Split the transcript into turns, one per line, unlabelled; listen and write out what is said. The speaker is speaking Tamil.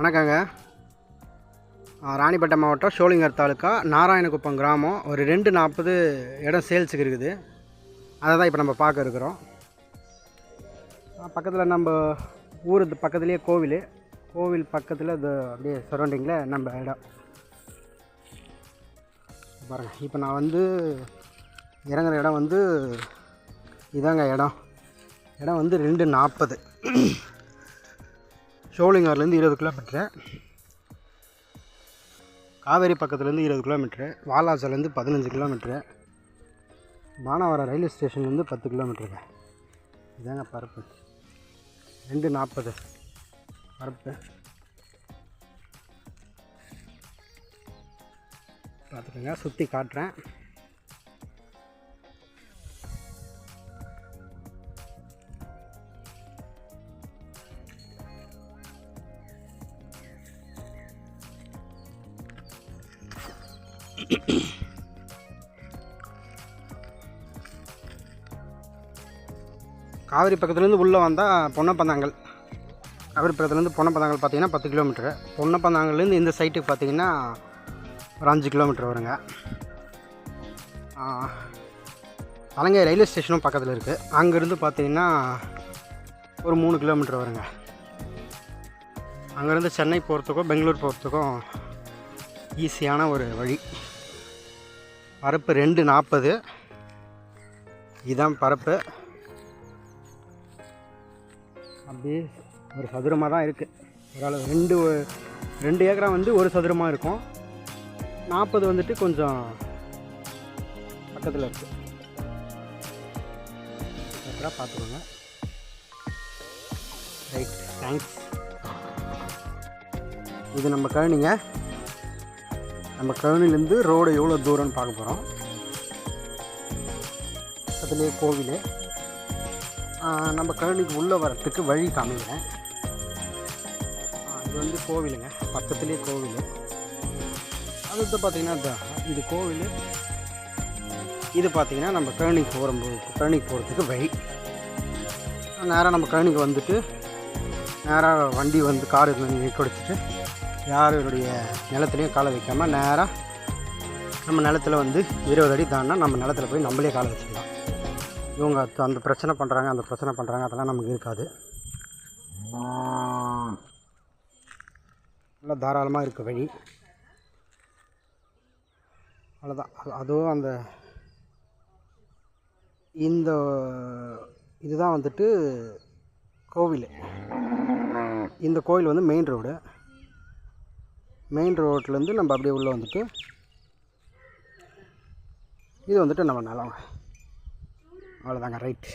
வணக்கங்க. ராணிப்பேட்டை மாவட்டம் ஷோலிங்கர் தாலுக்கா நாராயணகுப்பம் கிராமம். ஒரு ரெண்டு நாற்பது இடம் சேல்ஸுக்கு இருக்குது. அதை தான் இப்போ நம்ம பார்க்க இருக்கிறோம். பக்கத்தில் நம்ம ஊர் பக்கத்துலேயே கோவில். கோவில் பக்கத்தில் இது அப்படியே சரௌண்டிங்கில் நம்ம இடம். பாருங்கள் இப்போ நான் வந்து இறங்குற இடம் வந்து இதாங்க இடம். இடம் வந்து ரெண்டு நாற்பது. ஷோலிங்கர்லேருந்து இருபது கிலோமீட்ரு காவேரி பக்கத்துலேருந்து இருபது கிலோமீட்ரு வாலாசாலேருந்து பதினஞ்சு கிலோமீட்ரு மானாவரம் ரயில்வே ஸ்டேஷன்லேருந்து பத்து கிலோமீட்டருங்க இதாங்க பரப்பு. ரெண்டு நாற்பது. பரப்பு. பார்த்துக்கோங்க சுற்றி காட்டுறேன். காவிரி பக்கத்துலேருந்து உள்ளே வந்தால் பொன்னப்பந்தாங்கல். காவிரி பக்கத்துலேருந்து பொன்னப்பந்தாங்கல் பார்த்தீங்கன்னா பத்து கிலோமீட்டரு. பொன்னப்பந்தாங்கல்லேருந்து இந்த சைட்டுக்கு பார்த்தீங்கன்னா ஒரு அஞ்சு கிலோமீட்டர் வருங்க. அலங்கை ரயில்வே ஸ்டேஷனும் பக்கத்தில் இருக்குது அங்கேருந்து பார்த்தீங்கன்னா ஒரு மூணு கிலோமீட்டர் வருங்க. அங்கேருந்து சென்னை போகிறதுக்கும் பெங்களூர் போகிறதுக்கும் ஈஸியான ஒரு வழி. பரப்பு ரெண்டு நாற்பது. இதுதான் பரப்பு. அப்படியே ஒரு சதுரமாக தான் இருக்குது ஓரளவு ரெண்டு ரெண்டு ஏக்கரா வந்து ஒரு சதுரமாக இருக்கும். நாற்பது வந்துட்டு கொஞ்சம் பக்கத்தில் இருக்குது ஏக்கரா பார்த்துக்கோங்க ரைட் தேங்க்ஸ் இது நம்ம கழனிங்க. நம்ம கழனிலேருந்து ரோடு எவ்வளோ தூரம்னு பார்க்க போகிறோம். பக்கத்துலேயே கோவில். நம்ம கழனிக்கு உள்ளே வரத்துக்கு வழி காமிக்கிறேன் இது வந்து கோவிலுங்க. பக்கத்துலேயே கோவில். அடுத்து பார்த்திங்கன்னா இந்த- இது கோவில். இது பார்த்திங்கன்னா நம்ம கழனிக்கு போகிற கழனிக்கு போகிறதுக்கு வழி. நேராக நம்ம கழனிக்கு வந்துட்டு நேராக வண்டி வந்து கார் கொடுத்துட்டு யாருடைய நிலத்துலையும் காலை வைக்காமல் நேராக நம்ம நிலத்துல வந்து இருபது அடி தாண்டினா நம்ம நிலத்துல போய் நம்மளே காலை வச்சுக்கலாம். இவங்க அந்த பிரச்சனை பண்ணுறாங்க அந்த பிரச்சனை பண்ணுறாங்க அதெல்லாம் நமக்கு இருக்காது. நல்லா தாராளமாக இருக்க வழி. அவ்வளோதான் அதுவும் அந்த இந்த இதுதான் வந்துட்டு கோவில். இந்த கோவில் வந்து மெயின் ரோடு மெயின் ரோட்லேருந்து நம்ம அப்படியே உள்ளே வந்துட்டு இது வந்துட்டு நம்ம நிலம். அவ்வளோதாங்க ரைட்